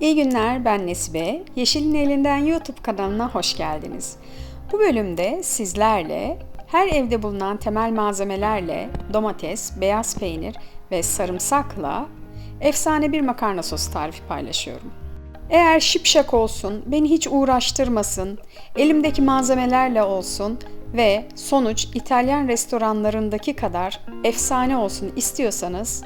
İyi günler, ben Nesibe. Yeşilin Elinden YouTube kanalına hoş geldiniz. Bu bölümde sizlerle her evde bulunan temel malzemelerle domates, beyaz peynir ve sarımsakla efsane bir makarna sosu tarifi paylaşıyorum. Eğer şipşak olsun, beni hiç uğraştırmasın, elimdeki malzemelerle olsun ve sonuç İtalyan restoranlarındaki kadar efsane olsun istiyorsanız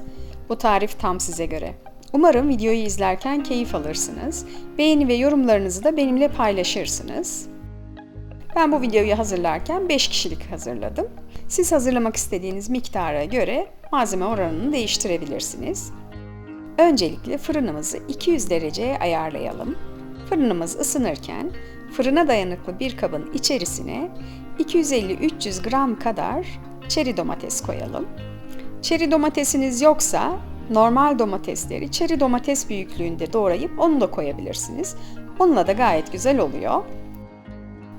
bu tarif tam size göre. Umarım videoyu izlerken keyif alırsınız. Beğeni ve yorumlarınızı da benimle paylaşırsınız. Ben bu videoyu hazırlarken 5 kişilik hazırladım. Siz hazırlamak istediğiniz miktara göre malzeme oranını değiştirebilirsiniz. Öncelikle fırınımızı 200 dereceye ayarlayalım. Fırınımız ısınırken fırına dayanıklı bir kabın içerisine 250-300 gram kadar çeri domates koyalım. Çeri domatesiniz yoksa normal domatesleri çeri domates büyüklüğünde doğrayıp onu da koyabilirsiniz. Onunla da gayet güzel oluyor.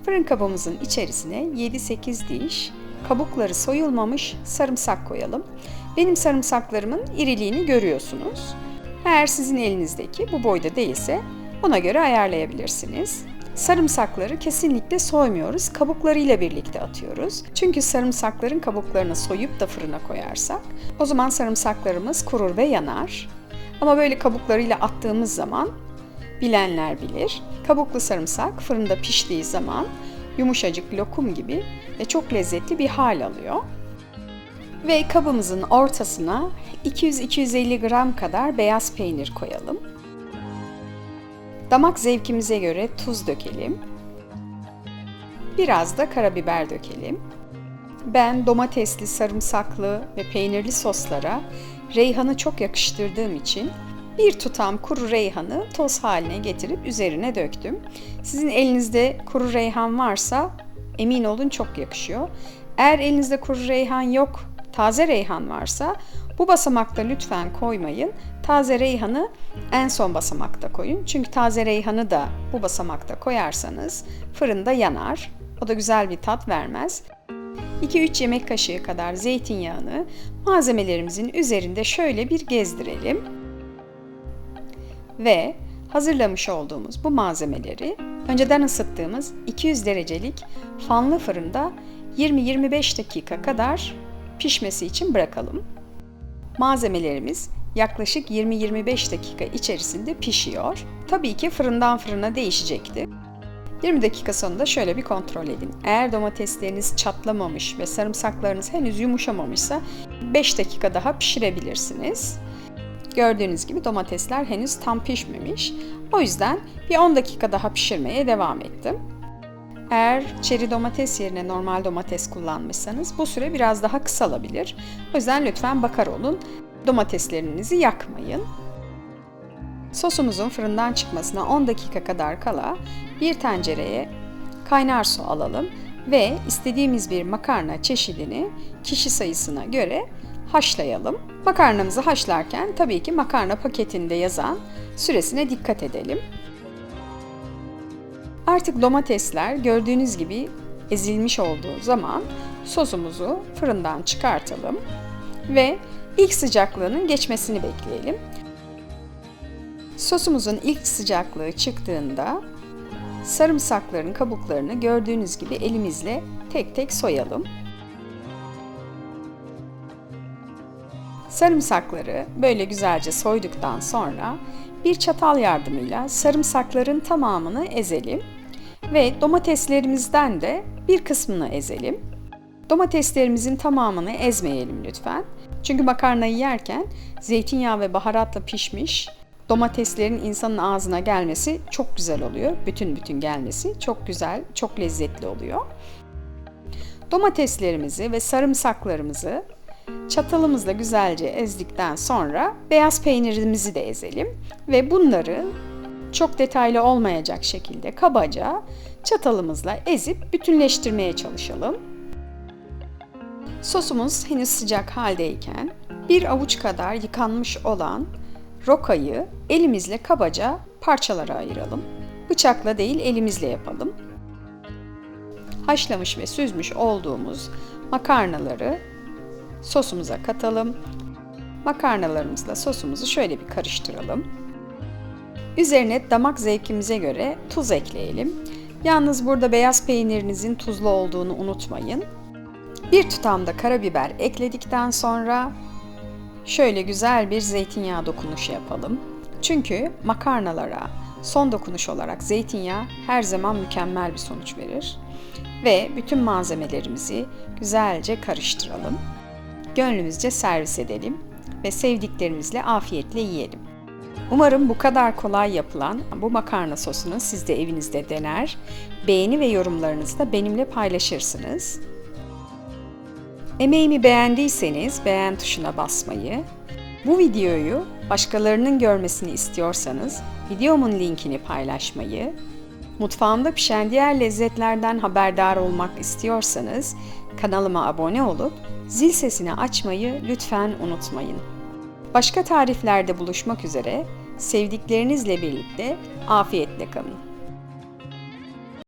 Fırın kabımızın içerisine 7-8 diş kabukları soyulmamış sarımsak koyalım. Benim sarımsaklarımın iriliğini görüyorsunuz. Eğer sizin elinizdeki bu boyda değilse ona göre ayarlayabilirsiniz. Sarımsakları kesinlikle soymuyoruz, kabuklarıyla birlikte atıyoruz. Çünkü sarımsakların kabuklarını soyup da fırına koyarsak o zaman sarımsaklarımız kurur ve yanar. Ama böyle kabuklarıyla attığımız zaman bilenler bilir. Kabuklu sarımsak fırında piştiği zaman yumuşacık lokum gibi ve çok lezzetli bir hal alıyor. Ve kabımızın ortasına 200-250 gram kadar beyaz peynir koyalım. Damak zevkimize göre tuz dökelim. Biraz da karabiber dökelim. Ben domatesli, sarımsaklı ve peynirli soslara reyhanı çok yakıştırdığım için bir tutam kuru reyhanı toz haline getirip üzerine döktüm. Sizin elinizde kuru reyhan varsa emin olun çok yakışıyor. Eğer elinizde kuru reyhan yok, taze reyhan varsa bu basamakta lütfen koymayın. Taze reyhanı en son basamakta koyun. Çünkü taze reyhanı da bu basamakta koyarsanız fırında yanar. O da güzel bir tat vermez. 2-3 yemek kaşığı kadar zeytinyağını malzemelerimizin üzerinde şöyle bir gezdirelim. Ve hazırlamış olduğumuz bu malzemeleri önceden ısıttığımız 200 derecelik fanlı fırında 20-25 dakika kadar pişmesi için bırakalım. Malzemelerimiz yaklaşık 20-25 dakika içerisinde pişiyor. Tabii ki fırından fırına değişecekti. 20 dakika sonunda şöyle bir kontrol edin. Eğer domatesleriniz çatlamamış ve sarımsaklarınız henüz yumuşamamışsa 5 dakika daha pişirebilirsiniz. Gördüğünüz gibi domatesler henüz tam pişmemiş. O yüzden bir 10 dakika daha pişirmeye devam ettim. Eğer çeri domates yerine normal domates kullanmışsanız bu süre biraz daha kısalabilir. O yüzden lütfen bakar olun. Domateslerinizi yakmayın. Sosumuzun fırından çıkmasına 10 dakika kadar kala bir tencereye kaynar su alalım ve istediğimiz bir makarna çeşidini kişi sayısına göre haşlayalım. Makarnamızı haşlarken tabii ki makarna paketinde yazan süresine dikkat edelim. Artık domatesler gördüğünüz gibi ezilmiş olduğu zaman sosumuzu fırından çıkartalım ve ilk sıcaklığının geçmesini bekleyelim. Sosumuzun ilk sıcaklığı çıktığında sarımsakların kabuklarını gördüğünüz gibi elimizle tek tek soyalım. Sarımsakları böyle güzelce soyduktan sonra bir çatal yardımıyla sarımsakların tamamını ezelim ve domateslerimizden de bir kısmını ezelim. Domateslerimizin tamamını ezmeyelim lütfen. Çünkü makarnayı yerken zeytinyağı ve baharatla pişmiş domateslerin insanın ağzına gelmesi çok güzel oluyor. Bütün bütün gelmesi çok güzel, çok lezzetli oluyor. Domateslerimizi ve sarımsaklarımızı çatalımızla güzelce ezdikten sonra beyaz peynirimizi de ezelim ve bunları çok detaylı olmayacak şekilde kabaca çatalımızla ezip bütünleştirmeye çalışalım. Sosumuz henüz sıcak haldeyken bir avuç kadar yıkanmış olan rokayı elimizle kabaca parçalara ayıralım. Bıçakla değil elimizle yapalım. Haşlamış ve süzmüş olduğumuz makarnaları sosumuza katalım. Makarnalarımızla sosumuzu şöyle bir karıştıralım. Üzerine damak zevkimize göre tuz ekleyelim. Yalnız burada beyaz peynirinizin tuzlu olduğunu unutmayın. Bir tutam da karabiber ekledikten sonra şöyle güzel bir zeytinyağı dokunuşu yapalım. Çünkü makarnalara son dokunuş olarak zeytinyağı her zaman mükemmel bir sonuç verir. Ve bütün malzemelerimizi güzelce karıştıralım. Gönlümüzce servis edelim ve sevdiklerimizle afiyetle yiyelim. Umarım bu kadar kolay yapılan bu makarna sosunu siz de evinizde dener, beğeni ve yorumlarınızı da benimle paylaşırsınız. Emeğimi beğendiyseniz beğen tuşuna basmayı, bu videoyu başkalarının görmesini istiyorsanız videomun linkini paylaşmayı, mutfağımda pişen diğer lezzetlerden haberdar olmak istiyorsanız kanalıma abone olup zil sesini açmayı lütfen unutmayın. Başka tariflerde buluşmak üzere sevdiklerinizle birlikte afiyetle kalın.